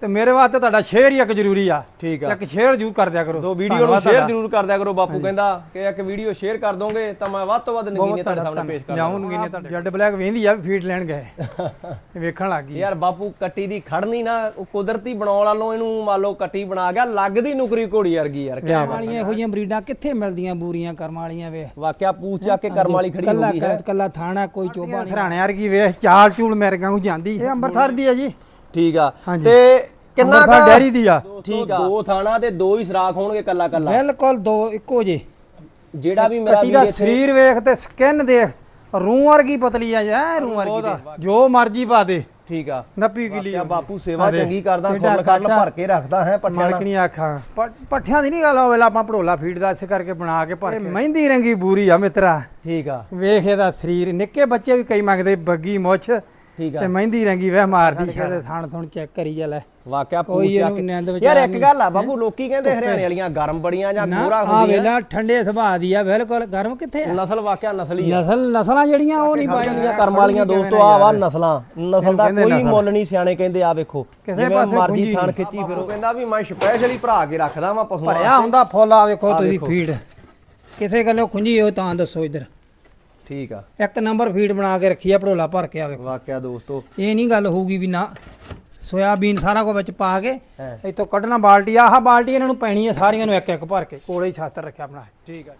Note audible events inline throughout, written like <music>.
ਤੇ ਮੇਰੇ ਵਾਸਤੇ ਤੁਹਾਡਾ ਸ਼ੇਅਰ ਹੀ ਇੱਕ ਜ਼ਰੂਰੀ ਆ। ਠੀਕ ਆ। ਇੱਕ ਸ਼ੇਅਰ ਜ਼ਰੂਰ ਕਰ ਦਿਆ ਕਰੋ। ਦੋ ਵੀਡੀਓ ਨੂੰ ਸ਼ੇਅਰ ਜ਼ਰੂਰ ਕਰ ਦਿਆ ਕਰੋ ਬਾਪੂ ਕਹਿੰਦਾ ਕਿ ਇੱਕ ਵੀਡੀਓ ਸ਼ੇਅਰ ਕਰ ਦੋਗੇ ਤਾਂ ਮੈਂ ਵੱਧ ਤੋਂ ਵੱਧ ਨਗੀਨੇ ਤੁਹਾਡੇ ਸਾਹਮਣੇ ਪੇਸ਼ ਕਰ ਜਾਉਂ ਨਗੀਨੇ ਤੁਹਾਡੇ ਜੱਡ ਬਲੈਕ ਵੇਂਦੀ ਆ ਫੀਡ ਲੈਣ ਗਏ। <laughs> ਵੇਖਣ ਲੱਗ ਗਈ। ਯਾਰ ਬਾਪੂ ਕੱਟੀ ਦੀ ਖੜਨੀ ਨਾ ਉਹ ਕੁਦਰਤੀ ਬਣਾਉਣ ਵਾਲੋਂ ਇਹਨੂੰ ਮੰਨ ਲਓ ਕੱਟੀ ਬਣਾ ਗਿਆ ਲੱਗਦੀ ਨੁਕਰੀ ਘੋੜੀ ਵਰਗੀ ਯਾਰ ਕਿਆ ਵਾਲੀਆਂ ਇਹੋ ਜਿਹੀਆਂ ਬਰੀਡਾਂ ਕਿੱਥੇ ਮਿਲਦੀਆਂ ਬੂਰੀਆਂ ਕਰਮ ਵਾਲੀਆਂ ਵੇ? ਵਾਕਿਆ ਪੂਛ ਚੱਕ ਕੇ ਕਰਮ ਵਾਲੀ ਖੜੀ ਹੋ ਕੱਲਾ ਗਈ ਹੈ। ਕੱਲਾ ਥਾਣਾ ਕੋਈ ਚੋਬਾ ਨਹੀਂ। ਸਰਾਣੇ ਵਰਗੀ ਵੇਖ ਚਾਲ ਚੂਲ ਮੇਰੇ ਵਾਂਗੂ ਜਾਂਦੀ। ਇਹ ਅੰਮ੍ਰਿਤਸਰ ਦੀ ਆ ਜੀ। ਠੀਕ ਆ। ਹਾਂਜੀ। ਤੇ ਕਿੰਨਾ ਅੰਮ੍ਰਿਤਸਰ ਕੁ- ਡੈਰੀ ਦੀ ਆ। ਠੀਕ ਆ। ਦੋ ਥਾਣਾ ਤੇ ਦੋ ਹੀ ਸਰਾਖ ਹੋਣਗੇ ਕੱਲਾ ਕੱਲਾ। ਬਿਲਕੁਲ ਦੋ ਇੱਕੋ ਜੇ। ਜਿਹੜਾ ਵੀ ਮੇਰਾ ਕੱਟੀ ਦਾ ਵੀਰ ਇੱਥੇ- ਸਰੀਰ ਵੇਖ ਤੇ ਸਕਿਨ ਦੇਖ ਰੂਹ ਵਰਗੀ ਪਤਲੀ ਆ ਜੈ ਰੂਹ ਵਰਗੀ। ਜੋ ਮਰਜ਼ੀ ਪਾ ਦੇ। ਠੀਕ ਆ। ਨੱਪੀ ਕਿਲੀ ਕਿਆ ਬਾਪੂ ਸੇਵਾ। ਚੰਗੀ ਕਰਦਾ ਕਰਨ ਕਾਟਾ। ਭਰ ਕੇ ਰੱਖਦਾ ਹੈ ਪੱਠਿਆਂ ਨਾਲ। ਮਾਲਕਣੀ ਆਖਾਂ? ਪ- ਪੱਠਿਆਂ ਦੀ ਨਹੀਂ ਗੱਲ ਹੋਵੇ ਆਪਾਂ ਭੜੋਲਾ ਫੀਡ ਦਾ ਇਸੇ ਕਰਕੇ ਬਣਾ ਕੇ ਭਰ ਕੇ। ਮਹਿੰਦੀ ਰੰਗੀ ਬੂਰੀ ਆ ਮਿੱਤਰਾ। ਠੀਕ ਆ। ਵੇਖ ਇਹਦਾ ਸਰੀਰ ਨਿੱਕੇ ਬੱਚੇ ਵੀ ਕਈ ਮੰਗਦੇ ਬੱਗੀ ਮੁੱਛ। ਠੀਕ ਆ। ਤੇ ਮਹਿੰਦੀ ਰੰਗੀ ਵੇ ਮਾਰਦੀ ਕਿਹਦੇ ਥਾਣ ਥੁਣ ਚੈੱਕ ਕਰੀ ਜਾ ਲੈ। ਵਾਕਿਆ ਪੂਛ ਯਾਰ ਇੱਕ ਗੱਲ ਆ ਬਾਬੂ ਲੋਕੀ ਕਹਿੰਦੇ ਹਰਿਆਣੇ ਵਾਲੀਆਂ ਗਰਮ ਬੜੀਆਂ ਜਾਂ ਗੋਰਾ ਆ ਹੁੰਦੀਆਂ। ਵੇਲਾ ਠੰਡੇ ਸੁਭਾਅ ਦੀ ਆ ਬਿਲਕੁਲ। ਗਰਮ ਕਿੱਥੇ ਆ? ਨਸਲ ਵਾਕਿਆ ਨਸਲੀ ਆ। ਨਸਲ ਨਸਲਾਂ ਜਿਹੜੀਆਂ ਉਹ ਨਹੀਂ ਪਾਈਆਂ ਜਿਹੜੀਆਂ ਕਰਮ ਵਾਲੀਆਂ ਦੋਸਤੋ ਆ ਵਾ ਨਸਲਾਂ। ਨਸਲ ਦਾ ਕੋਈ ਮੁੱਲ ਨਹੀਂ ਸਿਆਣੇ ਕਹਿੰਦੇ ਆ ਵੇਖੋ। ਕਿਸੇ ਪਾਸੇ ਮਰਜ਼ੀ ਥਣ ਖਿੱਚੀ ਫਿਰੋ। ਕਹਿੰਦਾ ਵੀ ਮੈਂ ਸਪੈਸ਼ਲੀ ਭਰਾ ਕੇ ਰੱਖਦਾ ਵਾਂ ਪਸ਼ੂਆਂ ਭਰਿਆ ਹੁੰਦਾ ਫੁੱਲ ਆ ਵੇਖੋ ਤੁਸੀਂ ਫੀਡ। ਕਿਸੇ ਗੱਲੋਂ ਖੁੰਝੀ ਹੋ ਤਾਂ ਦੱਸੋ ਇੱਧਰ। ਠੀਕ ਆ। ਇੱਕ ਨੰਬਰ ਫੀਡ ਬਣਾ ਕੇ ਰੱਖੀ ਆ ਭੜੋਲਾ ਭਰ ਕੇ ਆ ਵੇਖੋ। ਵਾਕਿਆ ਦੋਸਤੋ। ਇਹ ਨਹੀਂ ਗੱਲ ਹੋਊਗੀ ਵੀ ਨਾ ਸੋਇਆਬੀਨ ਸਾਰਾ ਕੁਝ ਵਿੱਚ ਪਾ ਕੇ ਹੈ। ਇਤੋਂ ਕੱਢਣਾ ਬਾਲਟੀ ਆਹ ਬਾਲਟੀ ਇਹਨਾਂ ਨੂੰ ਪੈਣੀ ਹੈ ਸਾਰੀਆਂ ਨੂੰ ਇੱਕ ਇੱਕ ਭਰ ਕੇ ਕੋਲੇ ਹੀ ਛਾਤਰ ਰੱਖਿਆ ਆਪਣਾ। ਠੀਕ ਆ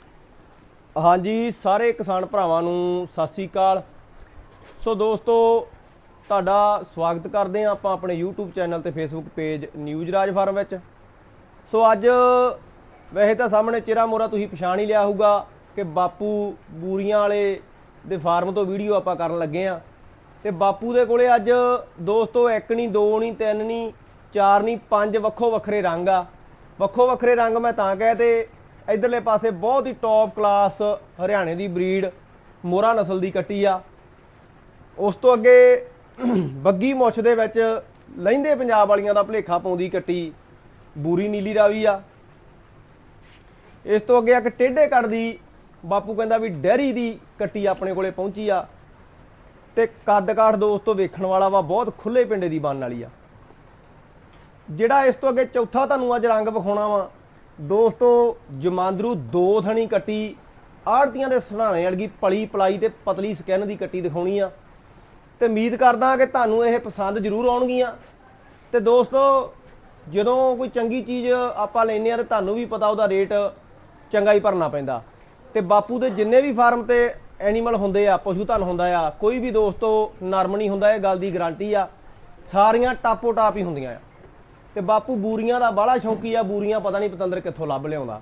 ਹਾਂਜੀ ਸਾਰੇ ਕਿਸਾਨ ਭਰਾਵਾਂ ਨੂੰ ਸਤਿ ਸ੍ਰੀ ਅਕਾਲ। ਸੋ ਦੋਸਤੋ ਤੁਹਾਡਾ ਸਵਾਗਤ ਕਰਦੇ ਹਾਂ ਆਪਾਂ ਆਪਣੇ YouTube ਚੈਨਲ ਤੇ Facebook page news Raj farm ਵਿੱਚ। ਸੋ ਅੱਜ ਵੈਸੇ ਤਾਂ ਸਾਹਮਣੇ ਚਿਹਰਾ ਮੋਰਾ ਤੁਸੀਂ ਪਛਾਣ ਹੀ ਲਿਆ ਹੋਊਗਾ। ਕਿ ਬਾਪੂ ਬੂਰੀਆਂ ਵਾਲੇ ਦੇ ਫਾਰਮ ਤੋਂ ਵੀਡੀਓ ਆਪਾਂ ਕਰਨ ਲੱਗੇ ਆ। ਤੇ ਬਾਪੂ ਦੇ ਕੋਲੇ ਅੱਜ ਦੋਸਤੋ ਇੱਕ ਨਹੀਂ ਦੋ ਨਹੀਂ ਤਿੰਨ ਨਹੀਂ ਚਾਰ ਨਹੀਂ ਪੰਜ ਵੱਖੋ ਵੱਖਰੇ ਰੰਗ ਆ। ਵੱਖੋ ਵੱਖਰੇ ਰੰਗ ਮੈਂ ਤਾਂ ਕਹੇ ਤੇ ਇਧਰਲੇ ਪਾਸੇ ਬਹੁਤ ਹੀ ਟੌਪ ਕਲਾਸ ਹਰਿਆਣੇ ਦੀ ਬਰੀਡ ਮੋਰਾ ਨਸਲ ਦੀ ਕੱਟੀ ਆ। ਉਸ ਤੋਂ ਅੱਗੇ <clears throat> ਬੱਗੀ ਮੁੱਛ ਦੇ ਵਿੱਚ ਲਹਿੰਦੇ ਪੰਜਾਬ ਵਾਲੀਆਂ ਦਾ ਭਲੇਖਾ ਪਾਉਂਦੀ ਕੱਟੀ ਬੂਰੀ ਨੀਲੀ ਰਾਵੀ ਆ। ਇਸ ਤੋਂ ਅੱਗੇ ਇੱਕ ਟੇਢੇ ਕੱਟ ਦੀ ਬਾਪੂ ਕਹਿੰਦਾ ਵੀ ਡੈਰੀ ਦੀ ਕੱਟੀ ਆਪਣੇ ਕੋਲੇ ਪਹੁੰਚੀ ਆ ਤੇ ਕੱਦ ਕਾਠ ਦੋਸਤੋ ਵੇਖਣ ਵਾਲਾ ਵਾ, ਬਹੁਤ ਖੁੱਲੇ ਪਿੰਡੇ ਦੀ ਬਣਨ ਵਾਲੀ ਆ। ਜਿਹੜਾ ਇਸ ਤੋਂ ਅੱਗੇ ਚੌਥਾ ਤੁਹਾਨੂੰ ਅੱਜ ਰੰਗ ਵਿਖਾਉਣਾ ਵਾ, ਦੋਸਤੋ ਜਮਾਂਦਰੂ ਦੋ ਥਣੀ ਕੱਟੀ, ਆੜਤੀਆਂ ਦੇ ਸਹਾਣੇ ਵਾਲੀ ਪਲੀ ਪਲਾਈ ਤੇ ਪਤਲੀ ਸਕਿਨ ਦੀ ਕੱਟੀ ਦਿਖਾਉਣੀ ਆ। ਤੇ ਉਮੀਦ ਕਰਦਾ ਕਿ ਤੁਹਾਨੂੰ ਇਹ ਪਸੰਦ ਜ਼ਰੂਰ ਆਉਣਗੀਆਂ। ਤੇ ਦੋਸਤੋ ਜਦੋਂ ਕੋਈ ਚੰਗੀ ਚੀਜ਼ ਆਪਾਂ ਲੈਨੇ ਆ ਤੇ ਤੁਹਾਨੂੰ ਵੀ ਪਤਾ ਉਹਦਾ ਰੇਟ ਚੰਗਾ ਹੀ ਭਰਨਾ ਪੈਂਦਾ। ਤੇ ਬਾਪੂ ਦੇ ਜਿੰਨੇ ਵੀ ਫਾਰਮ ਤੇ ਐਨੀਮਲ ਹੁੰਦੇ ਆ, ਪਸ਼ੂ ਧਨ ਹੁੰਦਾ ਆ, ਕੋਈ ਵੀ ਦੋਸਤੋ ਨਰਮ ਨਹੀਂ ਹੁੰਦਾ, ਇਹ ਗੱਲ ਦੀ ਗਾਰੰਟੀ ਆ। ਸਾਰੀਆਂ ਟਾਪੋ ਟਾਪ ਹੀ ਹੁੰਦੀਆਂ ਆ। ਤੇ ਬਾਪੂ ਬੂਰੀਆਂ ਦਾ ਬਾਹਲਾ ਸ਼ੌਂਕੀ ਆ, ਬੂਰੀਆਂ ਪਤਾ ਨਹੀਂ ਪਤੰਦਰ ਕਿੱਥੋਂ ਲੱਭ ਲਿਆਉਂਦਾ।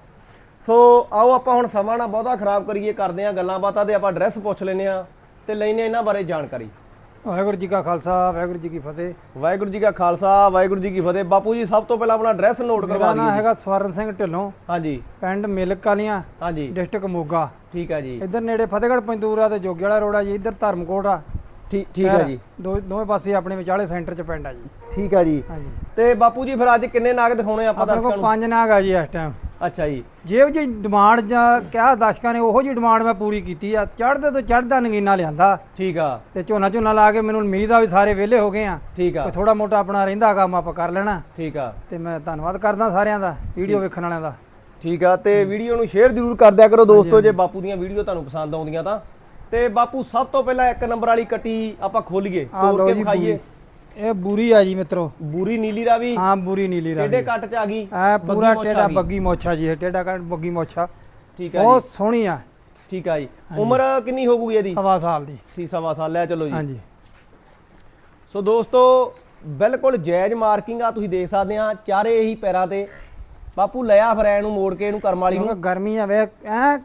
ਸੋ ਆਓ ਆਪਾਂ ਹੁਣ ਸਮਾਂ ਨਾ ਬਹੁਤਾ ਖਰਾਬ ਕਰੀਏ, ਕਰਦੇ ਆ ਗੱਲਾਂ ਬਾਤਾਂ ਤੇ ਆਪਾਂ ਐਡਰੈਸ ਪੁੱਛ ਲੈਨੇ ਆ ਤੇ ਲੈਨੇ ਇਹਨਾਂ ਬਾਰੇ ਜਾਣਕਾਰੀ। ਵਾਹਿਗੁਰੂ ਜੀ ਕਾ ਖਾਲਸਾ ਵਾਹਿਗੁਰੂ ਜੀ ਕੀ ਫਤਿਹ। ਵਾਹਿਗੁਰੂ ਜੀ ਕਾ ਖਾਲਸਾ ਵਾਹਿਗੁਰੂ ਜੀ ਕੀ ਫਤਿਹ। ਬਾਪੂ ਜੀ ਸਭ ਤੋਂ ਪਹਿਲਾਂ ਆਪਣਾ ਐਡਰੈਸ ਨੋਟ ਕਰਵਾ ਦਿਓ ਹੈਗਾ ਸਵਰਨ ਸਿੰਘ ਢਿੱਲੋਂ ਹਾਂਜੀ। ਪਿੰਡ ਮਿਲਕ ਵਾਲੀਆਂ ਹਾਂਜੀ। ਡਿਸਟ੍ਰਿਕਟ ਮੋਗਾ। ਠੀਕ ਆ ਜੀ। ਇੱਧਰ ਨੇੜੇ ਫਤਿਹਗੜ੍ਹ ਪੰਦੂਰਾ ਤੇ ਜੋਗੀ ਵਾਲਾ ਰੋਡ ਆ ਜੀ ਇੱਧਰ ਧਰਮਕੋਟ ਆ। ਠੀਕ ਠੀਕ ਆ ਜੀ। ਦੋਵੇਂ ਪਾਸੇ ਆਪਣੇ ਵਿਚਾਲੇ ਸੈਂਟਰ 'ਚ ਪਿੰਡ ਆ ਜੀ। ਠੀਕ ਆ ਜੀ। ਤੇ ਬਾਪੂ ਜੀ ਫਿਰ ਅੱਜ ਕਿੰਨੇ ਨਾਗ ਦਿਖਾਉਣੇ ਆਪਾਂ ਆਪਣੇ ਦਰਸ਼ਕਾਂ ਕੋਲ ਨੂੰ? ਪੰਜ ਨਾਗ ਆ ਜੀ ਇਸ ਟਾਈਮ ਅੱਛਾ ਜੀ। ਜਿਹੋ ਜੀ ਡਿਮਾਂਡ ਜਾਂ ਕਿਹਾ ਦਰਸ਼ਕਾਂ ਨੇ ਉਹੋ ਜੀ ਡਿਮਾਂਡ ਮੈਂ ਪੂਰੀ ਕੀਤੀ ਆ ਚੜ੍ਹਦੇ ਤੋਂ ਚੜ੍ਹਦਾ ਨਗੀਨਾ ਲਿਆਂਦਾ। ਠੀਕ ਆ। ਤੇ ਝੋਨਾ ਝੋਨਾ ਲਾ ਕੇ ਮੈਨੂੰ ਉਮੀਦ ਆ ਵੀ ਸਾਰੇ ਵਿਹਲੇ ਹੋ ਗਏ ਆ। ਠੀਕ ਆ। ਥੋੜਾ ਮੋਟਾ ਆਪਣਾ ਰਹਿੰਦਾ ਕੰਮ ਆਪਾਂ ਕਰ ਲੈਣਾ। ਠੀਕ ਆ। ਤੇ ਮੈਂ ਧੰਨਵਾਦ ਕਰਦਾ ਸਾਰਿਆਂ ਦਾ ਵੀਡੀਓ ਵੇਖਣ ਵਾਲਿਆਂ ਦਾ। ਠੀਕ ਆ ਤੇ ਵੀਡੀਓ ਨੂੰ ਸ਼ੇਅਰ ਜ਼ਰੂਰ ਕਰ ਦਿਆ ਕਰੋ ਦੋਸਤੋ ਜੇ ਬਾਪੂ ਦੀਆਂ ਵੀਡੀਓ ਤੁਹਾਨੂੰ ਪਸੰਦ ਆਉਂਦੀਆਂ ਤਾਂ। ਤੇ ਬਾਪੂ ਸਭ ਤੋਂ ਪਹਿਲਾਂ ਇੱਕ ਨੰਬਰ ਵਾਲੀ ਕੱਟੀ ਆਪਾਂ ਖੋਲੀਏ ਤੋੜ ਕੇ ਵਿਖਾਈਏ। ਇਹ ਬੂਰੀ ਆ ਜੀ ਮਿੱਤਰੋ। ਬੂਰੀ ਨੀਲੀ ਰਾਵੀ? ਹਾਂ ਬੂਰੀ ਨੀਲੀ ਟੇਡੇ ਰੰਗ ਕੱਟ ਚ ਆ ਗਈ? ਐ ਪੂਰਾ ਟੇਡਾ। ਬੱਗੀ ਮੋਛਾ ਜੀ ਇਹ ਟੇਡਾ ਕੱਟ ਬੱਗੀ ਮੋਛਾ। ਠੀਕ ਆ ਬਹੁਤ ਸੋਹਣੀ ਆ। ਠੀਕ ਆ ਜੀ। ਉਮਰ ਕਿੰਨੀ ਹੋ ਗਈ ਇਹਦੀ? ਸਵਾ ਸਾਲ ਦੀ। ਠੀਕ ਸਵਾ ਸਾਲ। ਲੈ ਚਲੋ ਜੀ। ਹਾਂਜੀ। ਸੋ ਦੋਸਤੋ ਬਿਲਕੁਲ ਜਾਇਜ਼ ਮਾਰਕਿੰਗ ਆ ਤੁਸੀਂ ਦੇਖ ਸਕਦੇ ਆ। ਚਾਰੇ ਹੀ ਪੈਰਾਂ ਤੇ। ਬਾਪੂ ਲਿਆ ਫਿਰ ਐ ਨੂੰ ਮੋੜ ਕੇ ਇਹਨੂੰ ਕਰਮ ਵਾਲੀ ਨੂੰ। ਗਰਮੀ ਆ ਵੇ ਐ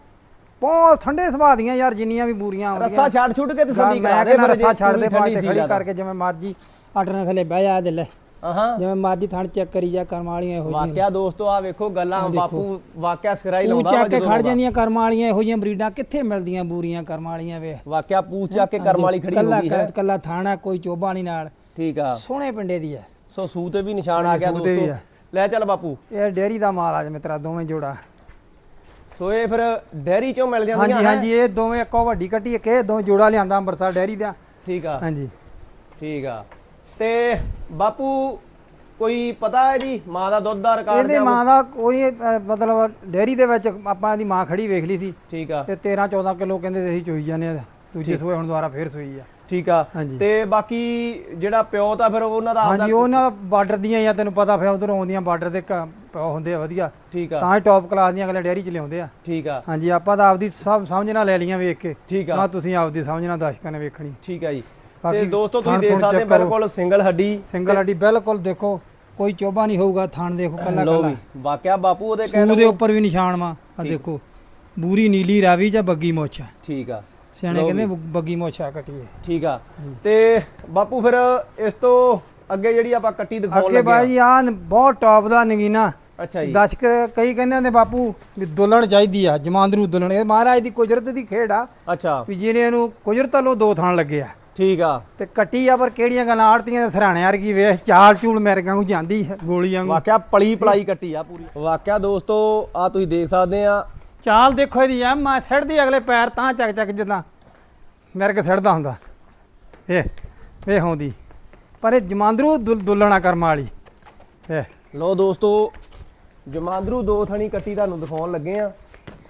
ਬਹੁਤ ਠੰਡੇ ਸੁਭਾਅ ਦੀਆਂ ਯਾਰ ਜਿੰਨੀਆਂ ਵੀ ਬੂਰੀਆਂ ਆਉਂਦੀਆਂ। ਰੱਸਾ ਛੱਡ ਛੁੱਟ ਕੇ ਤਸੱਲੀ ਕਰਾ ਦੇ ਫਿਰ ਰੱਸਾ ਛੱਡ ਦੇ ਬਾਅਦ ਖੜੀ ਕਰਕੇ ਜਿਵੇਂ ਮਰਜ਼ੀ ਆਟਣਾ ਥੱਲੇ ਬਹਿ ਜਾ ਦੇ ਲੈ ਹਾਂ ਜਿਵੇਂ ਮਰਜ਼ੀ ਥਣ ਚੈੱਕ ਕਰੀ ਜਾ ਕਰਮ ਵਾਲੀਆਂ ਇਹੋ ਜਿਹੀਆਂ। ਵਾਕਿਆ ਦੋਸਤੋ ਆ ਵੇਖੋ ਗੱਲਾਂ ਬਾਪੂ ਵਾਕਿਆ ਸਿਰਾ ਹੀ ਪੂਛ ਲਾਉਂਦਾ ਚੱਕ ਵਾ ਕੇ ਜਦੋਂ ਖੜ ਜਾਂਦੀਆਂ ਕਰਮ ਵਾਲੀਆਂ ਇਹੋ ਜਿਹੀਆਂ ਬਰੀਡਾਂ ਕਿੱਥੇ ਮਿਲਦੀਆਂ ਬੂਰੀਆਂ ਕਰਮ ਵਾਲੀਆਂ ਵੇ? ਵਾਕਿਆ ਪੂਛ ਚੱਕ ਕੇ ਕਰਮ ਵਾਲੀ ਖੜੀ ਹੋ ਗਈ ਹੈ। ਕੱਲਾ ਥਾਣਾ ਕੋਈ ਚੋਬਾ ਨਹੀਂ ਨਾਲ। ਠੀਕ ਆ। ਸੋਹਣੇ ਪਿੰਡੇ ਦੀ ਹੈ। ਸੋ ਸੂ ਤੇ ਵੀ ਨਿਸ਼ਾਨ ਆ ਗਿਆ ਦੋਸਤੋ। ਲੈ ਚੱਲ ਬਾਪੂ। ਇਹ ਡੇਅਰੀ ਦਾ ਮਾਲ ਆ ਜੀ ਮਿੱਤਰਾ ਦੋਵੇਂ ਜੋੜਾ। ਸੋ ਇਹ ਫਿਰ ਡੈਰੀ ਚੋਂ ਮਿਲ ਜਾਂਦੀਆਂ ਹਾਂਜੀ ਹੈਂ? ਹਾਂਜੀ ਇਹ ਦੋਵੇਂ ਇੱਕੋ ਵੱਡੀ ਕੱਟੀ ਇੱਕ ਇਹ ਦੋਵੇਂ ਜੋੜਾ ਲਿਆਂਦਾ ਅੰਮ੍ਰਿਤਸਰ ਡੇਅਰੀ ਦਾ। ਠੀਕ ਆ। ਹਾਂਜੀ। ਠੀਕ ਆ। ਤੇ ਬਾਪੂ ਕੋਈ ਪਤਾ ਹੈ ਜੀ ਮਾਂ ਦਾ ਦੁੱਧ ਦਾ ਰਿਕਾਰਡ ਇਹਦੇ ਮਾਂ ਦਾ ਕੋਈ ਮਤਲਬ ਡੇਅਰੀ ਦੇ ਵਿੱਚ ਆਪਾਂ ਇਹਦੀ ਮਾਂ ਖੜੀ ਵੇਖ ਲਈ ਸੀ। ਠੀਕ ਆ। ਤੇ 13 14 ਕਿਲੋ ਕਹਿੰਦੇ ਸੀ ਅਸੀਂ ਚੋਈ ਜਾਂਦੇ ਆ ਦੂਜੇ ਸੂਏ ਹੁਣ ਦੁਬਾਰਾ ਫੇਰ ਸੂਈ ਆ। ਠੀਕ ਆ। ਹਾਂਜੀ। ਤੇ ਬਾਕੀ ਜਿਹੜਾ ਪਿਓ ਤਾਂ ਫਿਰ ਉਹਨਾਂ ਦਾ ਆਪਦਾ ਹਾਂਜੀ ਉਹਨਾਂ ਦਾ ਬਾਰਡਰ ਦੀਆਂ ਜਾਂ ਤੈਨੂੰ ਪਤਾ ਫਿਰ ਉਧਰੋਂ ਆਉਂਦੀਆਂ ਬਾਰਡਰ ਦੇ ਕ- ਹੁੰਦੇ ਆ ਵਧੀਆ। ਠੀਕ ਆ। ਤਾਂ ਹੀ ਟੌਪ ਕਲਾਸ ਦੀਆਂ ਅਗਲੇ ਡੇਅਰੀ ਚ ਲਿਆਉਂਦੇ ਆ। ਠੀਕ ਆ। ਹਾਂਜੀ ਆਪਾਂ ਤਾਂ ਆਪਦੀ ਸਭ ਸਮਝ ਨਾਲ ਲੈ ਲੀਆਂ ਵੇਖ ਕੇ। ਠੀਕ ਆ। ਤੁਸੀਂ ਆਪਦੀ ਸਮਝ ਨਾਲ ਦਰਸ਼ਕਾਂ ਨੇ ਵੇਖਣੀ। ਠੀਕ ਆ ਜੀ। ਤੇ ਦੋਸਤੋ ਤੁਸੀਂ ਦੇਖ ਸਕਦੇ। ਬਿਲਕੁਲ ਸਿੰਗਲ ਹੱਡੀ ਸਿੰਗਲ ਹੱਡੀ ਬਿਲਕੁਲ ਦੇਖੋ ਕੋਈ ਚੋਬਾ ਨਹੀਂ ਹੋਊਗਾ ਥਣ ਦੇਖੋ ਕੱਲਾ ਲੋ ਕੱਲਾ ਵਾਕਿਆ ਬਾਪੂ ਉਹਦੇ ਕਹਿੰਦੇ ਉੱਪਰ ਵੀ ਨਿਸ਼ਾਨ ਵਾ ਆ ਦੇਖੋ ਬੂਰੀ ਨੀਲੀ ਰਾਵੀ ਜਾਂ ਬੱਗੀ ਮੋਛਾ ਠੀਕ ਆ। ਸਿਆਣੇ ਕਹਿੰਦੇ ਬੱਗੀ ਮੋਛਾ ਕੱਟੀਏ। ਠੀਕ ਆ। ਤੇ ਬਾਪੂ ਫਿਰ ਇਸ ਤੋਂ ਅੱਗੇ ਜਿਹੜੀ ਆਪਾਂ ਕੱਟੀ ਦਿਖਾਉਣ ਅੱਗੇ ਲੱਗੇ ਆ। ਬਾਈ ਆ ਬਹੁਤ ਟੌਪ ਦਾ ਨਗੀਨਾ। ਅੱਛਾ ਜੀ। ਦਸ਼ਕ ਕਈ ਕਹਿੰਦੇ ਨੇ ਬਾਪੂ ਵੀ ਦੁੱਲਣ ਚਾਹੀਦੀ ਆ ਜਮਾਂਦਰੂ ਦੁੱਲਣ। ਇਹ ਮਹਾਰਾਜ ਦੀ ਕੁਦਰਤ ਦੀ ਖੇਡ ਆ ਅੱਛਾ। ਵੀ ਜਿਹਨੇ ਇਹਨੂੰ ਕੁਦਰਤ ਵੱਲੋਂ ਦੋ ਥਾਂ ਲੱਗੇ ਆ। ਠੀਕ ਆ। ਤੇ ਕੱਟੀ ਆ ਪਰ ਕਿਹੜੀਆਂ ਗੱਲਾਂ? ਆੜਤੀਆਂ ਦੇ ਸਰਾਣੇ ਵਰਗੀ ਵੇਖ ਚਾਲ ਚੂਲ ਮਿਰਗਾਂ ਨੂੰ ਜਾਂਦੀ ਹੈ, ਗੋਲੀ ਵਾਂਗੂ। ਵਾਕਿਆ ਪਲੀ ਪਲਾਈ ਕੱਟੀ ਆ ਪੂਰੀ। ਵਾਕਿਆ ਦੋਸਤੋ ਆ ਤੁਸੀਂ ਦੇਖ ਸਕਦੇ ਆ। ਚਾਲ ਦੇਖੋ ਇਹਦੀ ਆ ਮੈਂ ਛੱਡਦੀ ਅਗਲੇ ਪੈਰ ਤਾਂ ਚੱਕ ਚੱਕ ਜਿੱਦਾਂ ਮਿਰਗ ਛੱਡਦਾ ਹੁੰਦਾ। ਇਹ ਇਹ ਹੁੰਦੀ। ਪਰ ਇਹ ਜਮਾਂਦਰੂ ਦੁੱਲ- ਦੁੱਲਣਾ ਕਰਮ ਵਾਲੀ। ਇਹ। ਲੋ ਦੋਸਤੋ ਜਮਾਂਦਰੂ ਦੋ ਥਣੀ ਕੱਟੀ ਤੁਹਾਨੂੰ ਦਿਖਾਉਣ ਲੱਗੇ ਆ।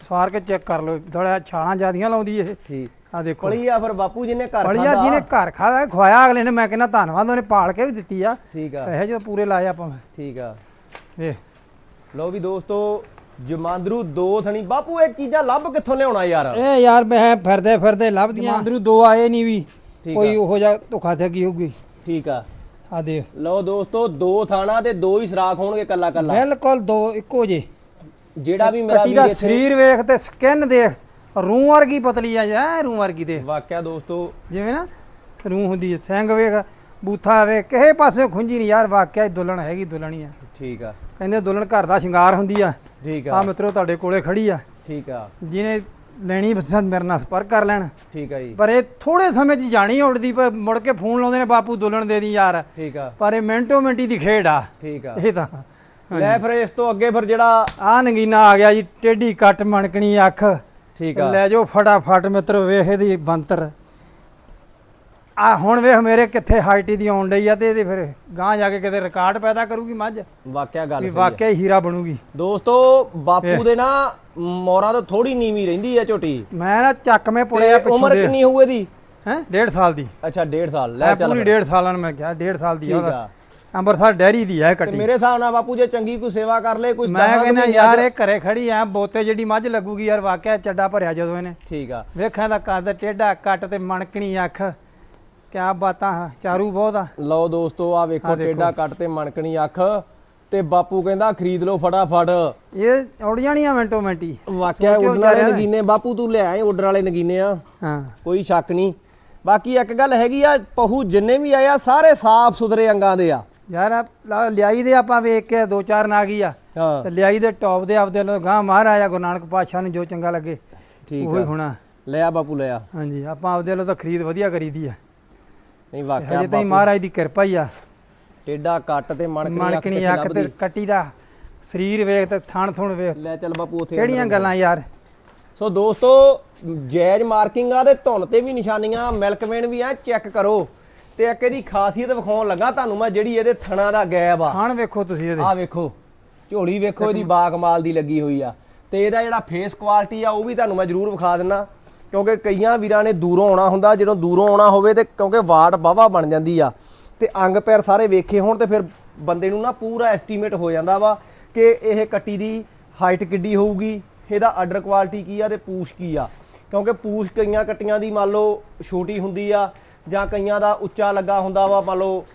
ਸਵਾਰ ਕੇ ਚੈੱਕ ਕਰ ਲਓ ਥੋੜਾ ਛਾਲਾਂ ਜਿਆਦੀਆਂ ਲਾਉਂਦੀ ਇਹ। ਠੀਕ। ਆ ਦੇਖੋ। ਪਲੀ ਆ ਫਿਰ ਬਾਪੂ ਜੀ ਨੇ ਘਰ ਬੜੀਆ ਖਾਧਾ। ਜਿਹਨੇ ਘਰ ਖਾਇਆ ਖਵਾਇਆ ਅਗਲੇ ਨੇ ਮੈਂ ਕਹਿੰਦਾ ਧੰਨਵਾਦ ਉਹਨੇ ਪਾਲ ਕੇ ਵੀ ਦਿੱਤੀ ਆ। ਠੀਕ ਆ। ਪੈਸੇ ਜਦੋਂ ਪੂਰੇ ਲਾਏ ਆਪਾਂ। ਠੀਕ ਆ। ਇਹ ਲੋ ਵੀ ਦੋਸਤੋ ਜਮਾਂਦਰੂ ਦੋ ਥਣੀ। ਬਾਪੂ ਇਹ ਚੀਜ਼ਾਂ ਲੱਭ ਕਿੱਥੋਂ ਲਿਆਉਣਾ ਯਾਰ? ਇਹ ਯਾਰ ਮੈਂ ਫਿਰਦੇ ਫਿਰਦੇ ਲੱਭਦੀਆਂ। ਅੰਦਰੂ ਦੋ ਆਏ ਨਹੀਂ ਵੀ। ਕੋਈ ਉਹੋ ਜਿਹਾ ਧੋਖਾ ਠੱਗੀ ਹੋਊਗੀ? ਠੀਕ ਆ। ਆ ਦੇਖ। ਲਓ ਦੋਸਤੋ ਦੋ ਥਾਣਾ ਤੇ ਦੋ ਹੀ ਸਰਾਖ ਹੋਣਗੇ ਕੱਲਾ ਕੱਲਾ ਬਿਲਕੁਲ ਦੋ ਇੱਕੋ ਜੇ ਜਿਹੜਾ ਵੀ ਮੇਰਾ ਕੱਟੀ ਦਾ ਸਰੀਰ ਵੇਖ ਤੇ ਸਕਿਨ ਦੇਖ। ਰੂਹ ਵਰਗੀ ਪਤਲੀ ਆ ਜਾਂ ਰੂਹ ਵਰਗੀ ਦੇਖ। ਵਾਕਿਆ ਦੋਸਤੋ। ਜਿਵੇਂ ਨਾ ਰੂਹ ਹੁੰਦੀ ਹੈ ਸਿੰਘ ਵੇਖ ਬੂਥਾ ਵੇਖ ਕਿਸੇ ਪਾਸੇ ਖੁੰਜੀ ਨਹੀਂ ਯਾਰ ਵਾਕਿਆ ਹੀ ਦੁਲਣ ਹੈਗੀ ਦੁਲਣੀ ਆ। ਠੀਕ ਆ। ਕਹਿੰਦੇ ਦੁਲਣ ਘਰ ਦਾ ਸ਼ਿੰਗਾਰ ਹੁੰਦੀ ਆ। ਠੀਕ ਆ। ਆ ਮਿੱਤਰੋ ਤੁਹਾਡੇ ਕੋਲੇ ਖੜੀ ਆ। ਠੀਕ ਆ। ਜਿਹਨੇ ਲੈਣੀ ਪਸੰਦ ਮੇਰੇ ਨਾਲ ਸੰਪਰਕ ਕਰ ਲੈਣ। ਠੀਕ ਆ ਜੀ। ਪਰ ਇਹ ਥੋੜੇ ਸਮੇਂ 'ਚ ਜਾਣੀ ਉੜਦੀ ਪਰ ਮੁੜ ਕੇ ਫੋਨ ਲਾਉਂਦੇ ਨੇ ਬਾਪੂ ਦੁਲਣ ਦੇ ਦੀ ਯਾਰ। ਠੀਕ ਆ। ਪਰ ਇਹ ਮਿੰਟੋ ਮਿੰਟੀ ਦੀ ਖੇਡ ਆ। ਠੀਕ ਆ। ਇਹ ਤਾਂ ਲੈ ਫਿਰ ਇਸ ਤੋਂ ਅੱਗੇ ਫਿਰ ਜਿਹੜਾ ਆ ਨਗੀਨਾ ਆ ਗਿਆ ਜੀ ਟੇਢੀ ਕੱਟ ਮਣਕਣੀ ਅੱਖ। ਠੀਕ ਆ। ਲੈ ਜਾਓ ਫਟਾਫਟ ਮਿੱਤਰੋ ਵੇਖ ਇਹਦੀ ਬੰਤਰ ਆ ਹੁਣ ਵੇਖ ਮੇਰੇ ਕਿੱਥੇ ਹਾਈਟ ਦੀ ਆਉਣ ਡਈ ਆ ਤੇ ਇਹਦੇ ਫਿਰ ਗਾਂ ਜਾ ਕੇ ਕਿਤੇ ਰਿਕਾਰਡ ਪੈਦਾ ਕਰੂਗੀ ਮੱਝ। ਵਾਕਿਆ ਗੱਲ ਸਹੀ ਆ। ਵਾਕਿਆ ਹੀ ਹੀਰਾ ਬਣੂਗੀ। ਦੋਸਤੋ ਬਾਪੂ ਦੇ ਨਾ ਮੋਰਾਂ ਤੋਂ ਥੋੜੀ ਨੀਵੀਂ ਰਹਿੰਦੀ ਆ ਝੋਟੀ। ਮੈਂ ਨਾ ਚੱਕਵੇਂ ਪੁੜਿਆ ਪਿੱਛੋਂ ਉਮਰ ਕਿੰਨੀ ਹੋਊ ਇਹਦੀ? ਹੈ? 1.5 ਸਾਲ ਦੀ। ਅੱਛਾ 1.5 ਸਾਲ। ਲੈ ਚੱਲ ਪੂਰੀ ਫਿਰ। 1.5 ਸਾਲਾਂ ਨੂੰ ਮੈਂ ਕਿਹਾ 1.5 ਸਾਲ ਦੀ ਉਹਦਾ। ਅੰਮ੍ਰਿਤਸਰ ਡੈਰੀ ਦੀ ਇਹ ਤੇ ਕੱਟੀ। ਮੇਰੇ ਹਿਸਾਬ ਨਾਲ ਬਾਪੂ ਜੇ ਚੰਗੀ ਕੋਈ ਸੇਵਾ ਕਰ ਲੇ ਕੁਝ ਮੈਂ ਕਹਿੰਦਾ ਯਾਰ ਇਹ ਘਰੇ ਖੜੀ ਆ ਬੋਤੇ ਜਿਹੜੀ ਮੱਝ ਲੱਗੂਗੀ ਯਾਰ ਵਾਕਿਆ ਚੱਡਾ ਭਰਿਆ ਜਦੋਂ ਇਹਨੇ। ਠੀਕ ਆ। ਵੇਖਾਂ ਦਾ ਕੱਦ ਟੇਢਾ ਕੱਟ ਤੇ ਮਣਕਣੀ ਅੱਖ। ਕਿਆ ਬਾਤਾਂ ਆ, ਚਾਰੂ ਬਹੁਤ ਆ। ਲਓ ਦੋਸਤੋ ਆ ਵੇਖੋ। ਟੇਡਾ ਕੱਟ ਤੇ ਮਣਕਣੀ ਅੱਖ। ਤੇ ਬਾਪੂ ਕਹਿੰਦਾ ਖਰੀਦ ਲਓ ਫਟਾਫਟ। ਇਹ ਉੜ ਜਾਣੀਆਂ ਮਿੰਟੋ ਮਿੰਟੀ। ਵਾਕਿਆ ਸੋਚੋ ਉਡਣ ਵਾਲੇ ਵਿਚਾਰਿਆਂ ਨੇ। ਨਗੀਨੇ ਬਾਪੂ ਤੂੰ ਲਿਆਏ ਉਡਣ ਵਾਲੇ ਨਗੀਨੇ ਆ। ਹਾਂ। ਕੋਈ ਸ਼ੱਕ ਨਹੀਂ। ਬਾਕੀ ਇੱਕ ਗੱਲ ਹੈਗੀ ਆ ਪਹੂ ਜਿੰਨੇ ਵੀ ਆਏ ਆ ਸਾਰੇ ਸਾਫ਼ ਸੁਥਰੇ ਅੰਗਾਂ ਦੇ ਆ। ਯਾਰ ਲਾ- ਲਿਆਈ ਦੇ ਆਪਾਂ ਵੇਖ ਕੇ ਦੋ ਚਾਰ ਨਾਗੀ ਆ। ਹਾਂ। ਤੇ ਲਿਆਈ ਦੇ ਟੌਪ ਦੇ ਆਪਦੇ ਲੋ ਗਾਂ ਮਹਾਰਾਜਾ ਗੁਰੂ ਨਾਨਕ ਪਾਤਸ਼ਾਹ ਨੂੰ ਜੋ ਚੰਗਾ ਲੱਗੇ ਠੀਕ ਉਹੀ ਆ। ਹੋਣਾ। ਲਿਆ ਬਾਪੂ ਲਿਆ ਹਾਂਜੀ ਆਪਾਂ ਆਪਦੇ ਲੋ ਤਾਂ ਖਰੀਦ ਵਧੀਆ ਕਰੀਦੀ ਆ। ਨਹੀਂ ਵਾਕਿਆ ਹਜੇ ਬਾਪੂ। ਮਹਾਰਾਜ ਦੀ ਕਿਰਪਾ ਹੀ ਆ। ਟੇਡਾ ਕੱਟ ਤੇ ਮਣਕਣੀ ਅੱਖ ਮਣਕਣੀ ਕਿੱਥੇ ਅੱਖ ਤੇ ਕੱਟੀ ਦਾ ਸਰੀਰ ਵੇਖ ਤੇ ਥਣ ਥੁਣ ਵੇਖ। ਲੈ ਚੱਲ ਬਾਪੂ ਉੱਥੇ ਕਿਹੜੀਆਂ ਅੰਦਰ ਗੱਲਾਂ ਯਾਰ। ਸੋ ਦੋਸਤੋ ਜੈਜ ਮਾਰਕਿੰਗ ਆ ਤੇ ਧੁਨ ਤੇ ਵੀ ਨਿਸ਼ਾਨੀਆਂ ਮਿਲਕਮੈਨ ਵੀ ਆ ਚੈੱਕ ਕਰੋ। ਤੇ ਇੱਕ ਇਹਦੀ ਖਾਸੀਅਤ ਵਿਖਾਉਣ ਲੱਗਾ ਤੁਹਾਨੂੰ ਮੈਂ ਜਿਹੜੀ ਇਹਦੇ ਥਣਾ ਦਾ ਗੈਬ ਆ। ਥਣ ਵੇਖੋ ਤੁਸੀਂ ਇਹਦੇ। ਆ ਵੇਖੋ ਝੋਲੀ ਵੇਖੋ ਇਹਦੀ ਬਾਕਮਾਲ ਦੀ ਲੱਗੀ ਹੋਈ ਆ। ਤੇ ਇਹਦਾ ਜਿਹੜਾ ਫੇਸ ਕੁਆਲਿਟੀ ਆ ਉਹ ਵੀ ਤੁਹਾਨੂੰ ਮੈਂ ਜ਼ਰੂਰ ਵਿਖਾ ਦਿੰਨਾ। ਕਿਉਂਕਿ ਕਈਆਂ ਵੀਰਾਂ ਨੇ ਦੂਰੋਂ ਆਉਣਾ ਹੁੰਦਾ ਜਦੋਂ ਦੂਰੋਂ ਆਉਣਾ ਹੋਵੇ ਤੇ ਕਿਉਂਕਿ ਵਾਟ ਵਾਵਾ ਬਣ ਜਾਂਦੀ ਆ। ਤੇ ਅੰਗ ਪੈਰ ਸਾਰੇ ਵੇਖੇ ਹੋਣ ਤੇ ਫਿਰ ਬੰਦੇ ਨੂੰ ਨਾ ਪੂਰਾ ਐਸਟੀਮੇਟ ਹੋ ਜਾਂਦਾ ਵਾ ਕਿ ਇਹ ਕੱਟੀ ਦੀ ਹਾਈਟ ਕਿੱਡੀ ਹੋਊਗੀ ਇਹਦਾ ਆਰਡਰ ਕੁਆਲਿਟੀ ਕੀ ਆ ਤੇ ਪੂਛ ਕੀ ਆ। ਕਿਉਂਕਿ ਪੂਛ ਕਈਆਂ ਕੱਟੀਆਂ ਦੀ ਮੰਨ ਲਓ ਛੋਟੀ ਹੁੰਦੀ ਆ ਜਾਂ ਕਈਆਂ ਦਾ ਉੱਚਾ ਲੱਗਾ ਹੁੰਦਾ ਵਾ ਮੰਨ ਲਓ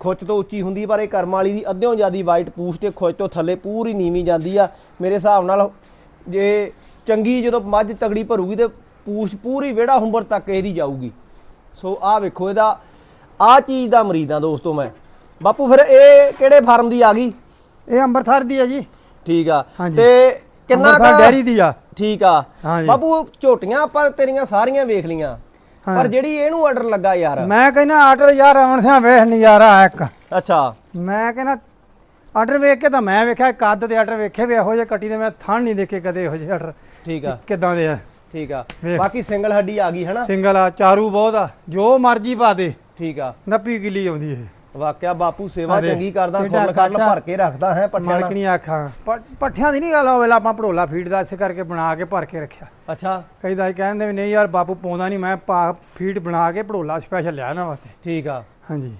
ਖੁੱਚ ਤੋਂ ਉੱਚੀ ਹੁੰਦੀ ਪਰ ਇਹ ਕਰਮ ਵਾਲੀ ਦੀ ਅੱਧਿਓਂ ਜ਼ਿਆਦੀ ਵਾਈਟ ਪੂਛ ਤੇ ਖੁੱਚ ਤੋਂ ਥੱਲੇ ਪੂਰੀ ਨੀਵੀਂ ਜਾਂਦੀ ਆ। ਮੇਰੇ ਹਿਸਾਬ ਨਾਲ ਜੇ ਚੰਗੀ ਜਦੋਂ ਮੱਝ ਤਗੜੀ ਭਰੂਗੀ ਤੇ ਪੂਛ ਪੂਰੀ ਵਿਹੜਾ ਹੁੰਬਰ ਤੱਕ ਇਹਦੀ ਜਾਊਗੀ। ਸੋ ਆਹ ਵੇਖੋ ਇਹਦਾ ਆਹ ਚੀਜ਼ ਦਾ ਮਰੀਦ ਦੋਸਤੋ ਮੈਂ। ਬਾਪੂ ਫਿਰ ਇਹ ਕਿਹੜੇ ਫਾਰਮ ਦੀ ਆ ਗਈ? ਇਹ ਅੰਮ੍ਰਿਤਸਰ ਦੀ ਆ ਜੀ। ਠੀਕ ਆ। ਤੇ ਕਿੰਨਾ ਅੰਮ੍ਰਿਤਸਰ ਕੁ- ਡੈਰੀ ਦੀ ਆ। ਠੀਕ ਆ। ਬਾਪੂ ਝੋਟੀਆਂ ਆਪਾਂ ਤੇਰੀਆਂ ਸਾਰੀਆਂ ਵੇਖ ਲੀਆਂ। ਪਰ ਜਿਹੜੀ ਇਹਨੂੰ ਆਰਡਰ ਲੱਗਾ ਯਾਰ। ਮੈਂ ਕਹਿੰਦਾ ਆਰਡਰ ਯਾਰ ਅਮਨ ਸਿਆ ਵੇਖ ਨਜ਼ਾਰਾ ਆ ਇੱਕ। ਅੱਛਾ। ਮੈਂ ਕਹਿੰਦਾ ਆਰਡਰ ਵੇਖ ਕੇ ਤਾਂ ਮੈਂ ਵੇਖਿਆ ਕੱਦ ਤੇ ਆਰਡਰ ਵੇਖੇ ਵੀ ਇਹੋ ਜਿਹੇ ਕੱਟੀ ਦੇ ਮੈਂ ਥਣ ਨਹੀਂ ਦੇਖੇ ਕਦੇ ਇਹੋ ਜਿਹੇ ਆਰਡਰ ਠੀਕ ਆ। ਕਿਦਾਂ ਦੇ ਆ। ਠੀਕ ਆ। ਬਾਕੀ ਸਿੰਗਲ ਹੱਡੀ ਆ ਗਈ ਹਨਾ? ਸਿੰਗਲ ਆ ਚਾਰੂ ਬਹੁਤ ਆ ਜੋ ਮਰਜ਼ੀ ਪਾ ਦੇ। ਠੀਕ ਆ। 90 ਕਿੱਲੀ ਆਉਂਦੀ ਇਹ। ਵਾਕਿਆ ਬਾਪੂ ਸੇਵਾ ਚੰਗੀ ਕਰਦਾ ਖੁੱਲ ਖੱਲ। ਭਰ ਕੇ ਰੱਖਦਾ ਹੈ ਪੱਠਿਆਂ ਨਾਲ। ਮਾਲਕਣੀ ਆਖਾਂ। ਪੱਠਿਆਂ ਦੀ ਨਹੀਂ ਗੱਲ ਹੋਵੇ ਆਪਾਂ ਭੜੋਲਾ ਫੀਡ ਦਾ ਇਸੇ ਕਰਕੇ ਬਣਾ ਕੇ ਭਰ ਕੇ ਰੱਖਿਆ। ਅੱਛਾ। ਕਈ ਦਾ ਕਹਿੰਦੇ ਵੀ ਨਹੀਂ ਯਾਰ ਬਾਪੂ ਪਾਉਂਦਾ ਨਹੀਂ ਮੈਂ ਪਾ ਫੀਡ ਬਣਾ ਕੇ ਭੜੋਲਾ ਸਪੈਸ਼ਲ ਲਿਆ ਨਾ ਵਾਸਤੇ। ਠੀਕ ਆ। ਹਾਂਜੀ।